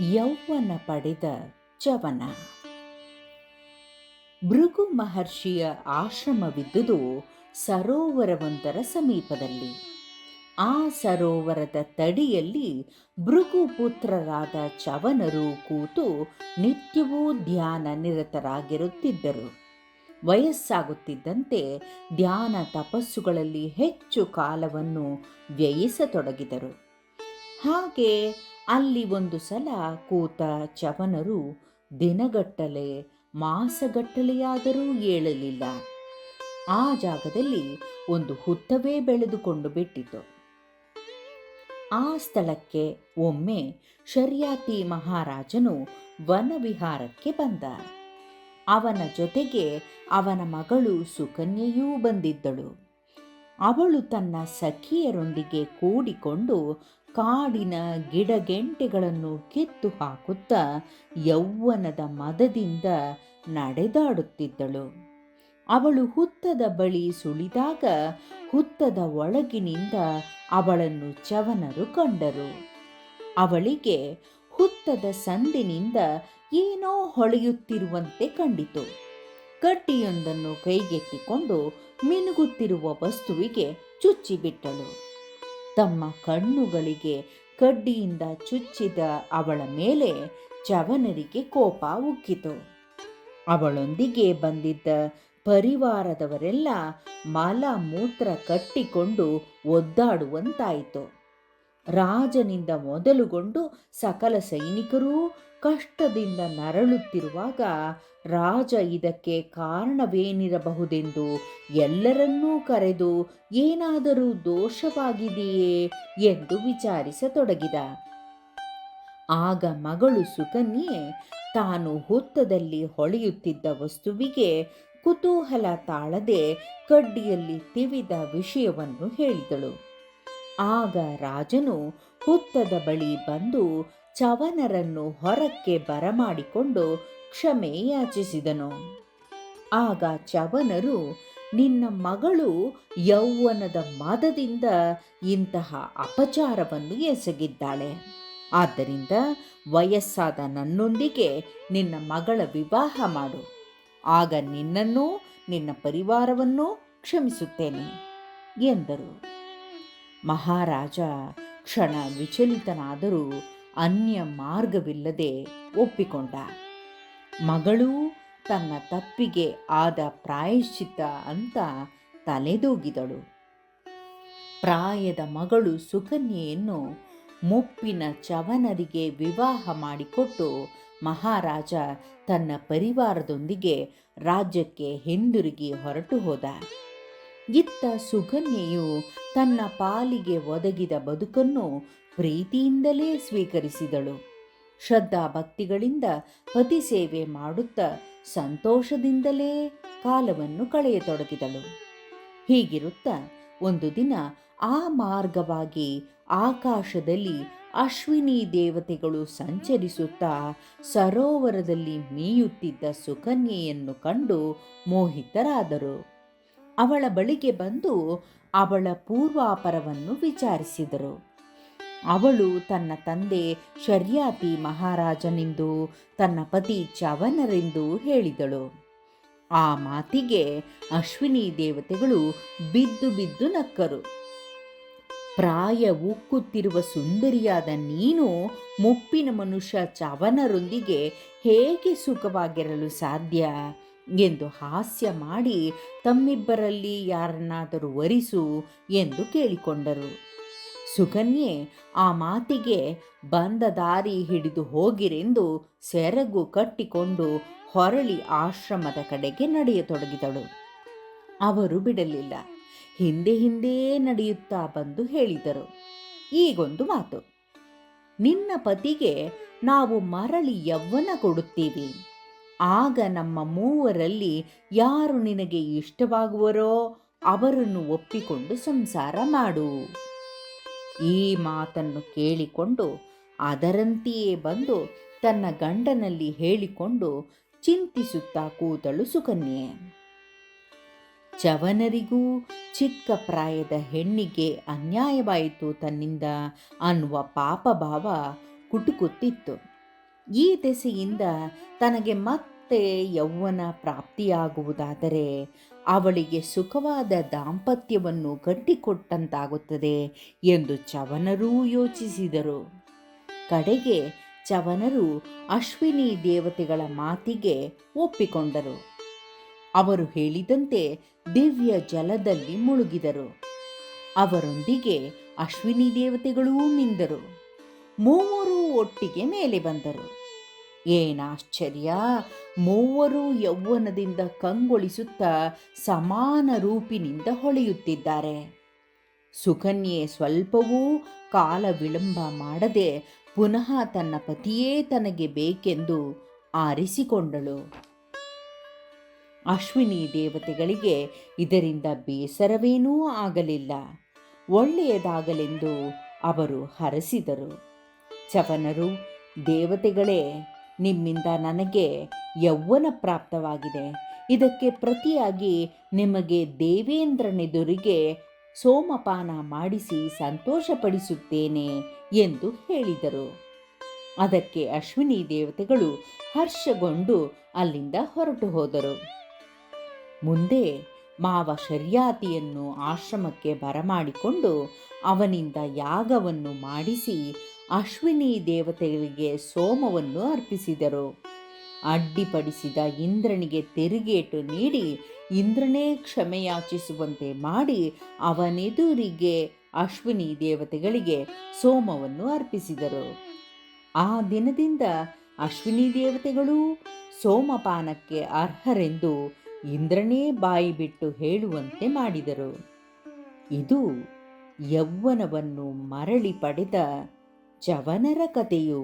ಯೌವನ ಪಡೆದ ಚವನ ಭೃಗು ಮಹರ್ಷಿಯ ಆಶ್ರಮವಿದ್ದುದು ಸರೋವರವೊಂದರ ಸಮೀಪದಲ್ಲಿ. ಆ ಸರೋವರದ ತಡಿಯಲ್ಲಿ ಭೃಗು ಪುತ್ರರಾದ ಚವನರು ಕೂತು ನಿತ್ಯವೂ ಧ್ಯಾನ ನಿರತರಾಗಿರುತ್ತಿದ್ದರು. ವಯಸ್ಸಾಗುತ್ತಿದ್ದಂತೆ ಧ್ಯಾನ ತಪಸ್ಸುಗಳಲ್ಲಿ ಹೆಚ್ಚು ಕಾಲವನ್ನು ವ್ಯಯಿಸತೊಡಗಿದರು. ಹಾಗೆ ಅಲ್ಲಿ ಒಂದು ಸಲ ಕೂತ ಚವನರು ದಿನಗಟ್ಟಲೆ ಮಾಸಗಟ್ಟಲೆಯಾದರೂ ಏಳಲಿಲ್ಲ. ಆ ಜಾಗದಲ್ಲಿ ಒಂದು ಹುತ್ತವೇ ಬೆಳೆದುಕೊಂಡು ಬಿಟ್ಟಿತು. ಆ ಸ್ಥಳಕ್ಕೆ ಒಮ್ಮೆ ಶರ್ಯಾತಿ ಮಹಾರಾಜನು ವನವಿಹಾರಕ್ಕೆ ಬಂದ. ಅವನ ಜೊತೆಗೆ ಅವನ ಮಗಳು ಸುಕನ್ಯೆಯೂ ಬಂದಿದ್ದಳು. ಅವಳು ತನ್ನ ಸಖಿಯರೊಂದಿಗೆ ಕೂಡಿಕೊಂಡು ಕಾಡಿನ ಗಿಡಗೆಂಟೆಗಳನ್ನು ಕಿತ್ತು ಹಾಕುತ್ತಾ ಯೌವನದ ಮದದಿಂದ ನಡೆದಾಡುತ್ತಿದ್ದಳು. ಅವಳು ಹುತ್ತದ ಬಳಿ ಸುಳಿದಾಗ ಹುತ್ತದ ಒಳಗಿನಿಂದ ಅವಳನ್ನು ಚವನರು ಕಂಡರು. ಅವಳಿಗೆ ಹುತ್ತದ ಸಂದಿನಿಂದ ಏನೋ ಹೊಳೆಯುತ್ತಿರುವಂತೆ ಕಂಡಿತು. ಕಟ್ಟಿಯೊಂದನ್ನು ಕೈಗೆತ್ತಿಕೊಂಡು ಮಿನುಗುತ್ತಿರುವ ವಸ್ತುವಿಗೆ ಚುಚ್ಚಿಬಿಟ್ಟಳು. ತಮ್ಮ ಕಣ್ಣುಗಳಿಗೆ ಕಡ್ಡಿಯಿಂದ ಚುಚ್ಚಿದ ಅವಳ ಮೇಲೆ ಚವನರಿಗೆ ಕೋಪ ಉಕ್ಕಿತು. ಅವಳೊಂದಿಗೆ ಬಂದಿದ್ದ ಪರಿವಾರದವರೆಲ್ಲ ಮಲ ಮೂತ್ರ ಕಟ್ಟಿಕೊಂಡು ಒದ್ದಾಡುವಂತಾಯಿತು. ರಾಜನಿಂದ ಮೊದಲುಗೊಂಡು ಸಕಲ ಸೈನಿಕರೂ ಕಷ್ಟದಿಂದ ನರಳುತ್ತಿರುವಾಗ ರಾಜ ಇದಕ್ಕೆ ಕಾರಣವೇನಿರಬಹುದೆಂದು ಎಲ್ಲರನ್ನೂ ಕರೆದು ಏನಾದರೂ ದೋಷವಾಗಿದೆಯೇ ಎಂದು ವಿಚಾರಿಸತೊಡಗಿದ. ಆಗ ಮಗಳು ಸುಕನ್ಯೆ ತಾನು ಹುತ್ತದಲ್ಲಿ ಹೊಳೆಯುತ್ತಿದ್ದ ವಸ್ತುವಿಗೆ ಕುತೂಹಲ ತಾಳದೆ ಕಡ್ಡಿಯಲ್ಲಿ ತಿವಿದ ವಿಷಯವನ್ನು ಹೇಳಿದಳು. ಆಗ ರಾಜನು ಹುತ್ತದ ಬಳಿ ಬಂದು ಚವನರನ್ನು ಹೊರಕ್ಕೆ ಬರಮಾಡಿಕೊಂಡು ಕ್ಷಮೆ ಯಾಚಿಸಿದನು. ಆಗ ಚವನರು, ನಿನ್ನ ಮಗಳು ಯೌವನದ ಮದದಿಂದ ಇಂತಹ ಅಪಚಾರವನ್ನು ಎಸಗಿದ್ದಾಳೆ. ಆದ್ದರಿಂದ ವಯಸ್ಸಾದ ನನ್ನೊಂದಿಗೆ ನಿನ್ನ ಮಗಳ ವಿವಾಹ ಮಾಡು. ಆಗ ನಿನ್ನನ್ನೂ ನಿನ್ನ ಪರಿವಾರವನ್ನೂ ಕ್ಷಮಿಸುತ್ತೇನೆ, ಎಂದರು. ಮಹಾರಾಜ ಕ್ಷಣ ವಿಚಲಿತನಾದರೂ ಅನ್ಯ ಮಾರ್ಗವಿಲ್ಲದೆ ಒಪ್ಪಿಕೊಂಡ. ಮಗಳೂ ತನ್ನ ತಪ್ಪಿಗೆ ಆದ ಪ್ರಾಯಶ್ಚಿತ್ತ ಅಂತ ತಲೆದೂಗಿದಳು. ಪ್ರಾಯದ ಮಗಳು ಸುಕನ್ಯೆಯನ್ನು ಮುಪ್ಪಿನ ಚವನರಿಗೆ ವಿವಾಹ ಮಾಡಿಕೊಟ್ಟು ಮಹಾರಾಜ ತನ್ನ ಪರಿವಾರದೊಂದಿಗೆ ರಾಜ್ಯಕ್ಕೆ ಹಿಂದಿರುಗಿ ಹೊರಟು ಹೋದ. ಇತ್ತ ಸುಕನ್ಯೆಯು ತನ್ನ ಪಾಲಿಗೆ ಒದಗಿದ ಬದುಕನ್ನು ಪ್ರೀತಿಯಿಂದಲೇ ಸ್ವೀಕರಿಸಿದಳು. ಶ್ರದ್ಧಾ ಭಕ್ತಿಗಳಿಂದ ಪತಿ ಸೇವೆ ಮಾಡುತ್ತಾ ಸಂತೋಷದಿಂದಲೇ ಕಾಲವನ್ನು ಕಳೆಯತೊಡಗಿದಳು. ಹೀಗಿರುತ್ತಾ ಒಂದು ದಿನ ಆ ಮಾರ್ಗವಾಗಿ ಆಕಾಶದಲ್ಲಿ ಅಶ್ವಿನಿ ದೇವತೆಗಳು ಸಂಚರಿಸುತ್ತಾ ಸರೋವರದಲ್ಲಿ ಮೀಯುತ್ತಿದ್ದ ಸುಕನ್ಯೆಯನ್ನು ಕಂಡು ಮೋಹಿತರಾದರು. ಅವಳ ಬಳಿಗೆ ಬಂದು ಅವಳ ಪೂರ್ವಾಪರವನ್ನು ವಿಚಾರಿಸಿದರು. ಅವಳು ತನ್ನ ತಂದೆ ಶರ್ಯಾತಿ ಮಹಾರಾಜನೆಂದು, ತನ್ನ ಪತಿ ಚವನರೆಂದು ಹೇಳಿದಳು. ಆ ಮಾತಿಗೆ ಅಶ್ವಿನಿ ದೇವತೆಗಳು ಬಿದ್ದು ಬಿದ್ದು ನಕ್ಕರು. ಪ್ರಾಯ ಉಕ್ಕುತ್ತಿರುವ ಸುಂದರಿಯಾದ ನೀನು ಮುಪ್ಪಿನ ಮನುಷ್ಯ ಚವನರೊಂದಿಗೆ ಹೇಗೆ ಸುಖವಾಗಿರಲು ಸಾಧ್ಯ ಎಂದು ಹಾಸ್ಯ ಮಾಡಿ ತಮ್ಮಿಬ್ಬರಲ್ಲಿ ಯಾರನ್ನಾದರೂ ವರಿಸು ಎಂದು ಕೇಳಿಕೊಂಡರು. ಸುಕನ್ಯೆ, ಆ ಮಾತಿಗೆ ಬಂದ ದಾರಿ ಹಿಡಿದು ಹೋಗಿರೆಂದು ಸೆರಗು ಕಟ್ಟಿಕೊಂಡು ಹೊರಳಿ ಆಶ್ರಮದ ಕಡೆಗೆ ನಡೆಯತೊಡಗಿದಳು. ಅವರು ಬಿಡಲಿಲ್ಲ. ಹಿಂದೆ ಹಿಂದೆಯೇ ನಡೆಯುತ್ತಾ ಬಂದು ಹೇಳಿದರು. ಈಗೊಂದು ಮಾತು. ನಿನ್ನ ಪತಿಗೆ ನಾವು ಮರಳಿ ಯವ್ವನ ಕೊಡುತ್ತೀವಿ. ಆಗ ನಮ್ಮ ಮೂವರಲ್ಲಿ ಯಾರು ನಿನಗೆ ಇಷ್ಟವಾಗುವರೋ ಅವರನ್ನು ಒಪ್ಪಿಕೊಂಡು ಸಂಸಾರ ಮಾಡು. ಈ ಮಾತನ್ನು ಕೇಳಿಕೊಂಡು ಅದರಂತೆಯೇ ಬಂದು ತನ್ನ ಗಂಡನಲ್ಲಿ ಹೇಳಿಕೊಂಡು ಚಿಂತಿಸುತ್ತಾ ಕೂತಳು ಸುಕನ್ಯೆ. ಚವನರಿಗೂ ಚಿಕ್ಕ ಪ್ರಾಯದ ಹೆಣ್ಣಿಗೆ ಅನ್ಯಾಯವಾಯಿತು ತನ್ನಿಂದ ಅನ್ನುವ ಪಾಪಭಾವ ಕುಟುಕುತ್ತಿತ್ತು. ಈ ದೆಸೆಯಿಂದ ತನಗೆ ಮತ್ತೆ ಯೌವನ ಪ್ರಾಪ್ತಿಯಾಗುವುದಾದರೆ ಅವಳಿಗೆ ಸುಖವಾದ ದಾಂಪತ್ಯವನ್ನು ಕಟ್ಟಿಕೊಟ್ಟಂತಾಗುತ್ತದೆ ಎಂದು ಚವನರೂ ಯೋಚಿಸಿದರು. ಕಡೆಗೆ ಚವನರು ಅಶ್ವಿನಿ ದೇವತೆಗಳ ಮಾತಿಗೆ ಒಪ್ಪಿಕೊಂಡರು. ಅವರು ಹೇಳಿದಂತೆ ದಿವ್ಯ ಜಲದಲ್ಲಿ ಮುಳುಗಿದರು. ಅವರೊಂದಿಗೆ ಅಶ್ವಿನಿ ದೇವತೆಗಳೂ ಮಿಂದರು ಮೂವರೂ ಒಟ್ಟಿಗೆ ಮೇಲೆ ಬಂದರು. ಏನಾಶ್ಚರ್ಯ? ಮೂವರು ಯೌವನದಿಂದ ಕಂಗೊಳಿಸುತ್ತಾ ಸಮಾನ ರೂಪಿನಿಂದ ಹೊಳೆಯುತ್ತಿದ್ದಾರೆ. ಸುಕನ್ಯೆ ಸ್ವಲ್ಪವೂ ಕಾಲ ವಿಳಂಬ ಮಾಡದೆ ಪುನಃ ತನ್ನ ಪತಿಯೇ ತನಗೆ ಬೇಕೆಂದು ಆರಿಸಿಕೊಂಡಳು. ಅಶ್ವಿನಿ ದೇವತೆಗಳಿಗೆ ಇದರಿಂದ ಬೇಸರವೇನೂ ಆಗಲಿಲ್ಲ. ಒಳ್ಳೆಯದಾಗಲೆಂದು ಅವರು ಹರಸಿದರು. ಚವನರು, ದೇವತೆಗಳೇ ನಿಮ್ಮಿಂದ ನನಗೆ ಯೌವನ ಪ್ರಾಪ್ತವಾಗಿದೆ. ಇದಕ್ಕೆ ಪ್ರತಿಯಾಗಿ ನಿಮಗೆ ದೇವೇಂದ್ರನೆದುರಿಗೆ ಸೋಮಪಾನ ಮಾಡಿಸಿ ಸಂತೋಷಪಡಿಸುತ್ತೇನೆ ಎಂದು ಹೇಳಿದರು. ಅದಕ್ಕೆ ಅಶ್ವಿನಿ ದೇವತೆಗಳು ಹರ್ಷಗೊಂಡು ಅಲ್ಲಿಂದ ಹೊರಟು ಹೋದರು. ಮುಂದೆ ಮಾವ ಶರ್ಯಾತಿಯನ್ನು ಆಶ್ರಮಕ್ಕೆ ಬರಮಾಡಿಕೊಂಡು ಅವನಿಂದ ಯಾಗವನ್ನು ಮಾಡಿಸಿ ಅಶ್ವಿನಿ ದೇವತೆಗಳಿಗೆ ಸೋಮವನ್ನು ಅರ್ಪಿಸಿದರು. ಅಡ್ಡಿಪಡಿಸಿದ ಇಂದ್ರನಿಗೆ ತಿರುಗೇಟು ನೀಡಿ ಇಂದ್ರನೇ ಕ್ಷಮೆಯಾಚಿಸುವಂತೆ ಮಾಡಿ ಅವನೆದುರಿಗೆ ಅಶ್ವಿನಿ ದೇವತೆಗಳಿಗೆ ಸೋಮವನ್ನು ಅರ್ಪಿಸಿದರು. ಆ ದಿನದಿಂದ ಅಶ್ವಿನಿ ದೇವತೆಗಳೂ ಸೋಮಪಾನಕ್ಕೆ ಅರ್ಹರೆಂದು ಇಂದ್ರನೇ ಬಾಯಿ ಬಿಟ್ಟು ಹೇಳುವಂತೆ ಮಾಡಿದರು. ಇದು ಯೌವನವನ್ನು ಮರಳಿ ಪಡೆದ ಚವನರ ಕಥೆಯು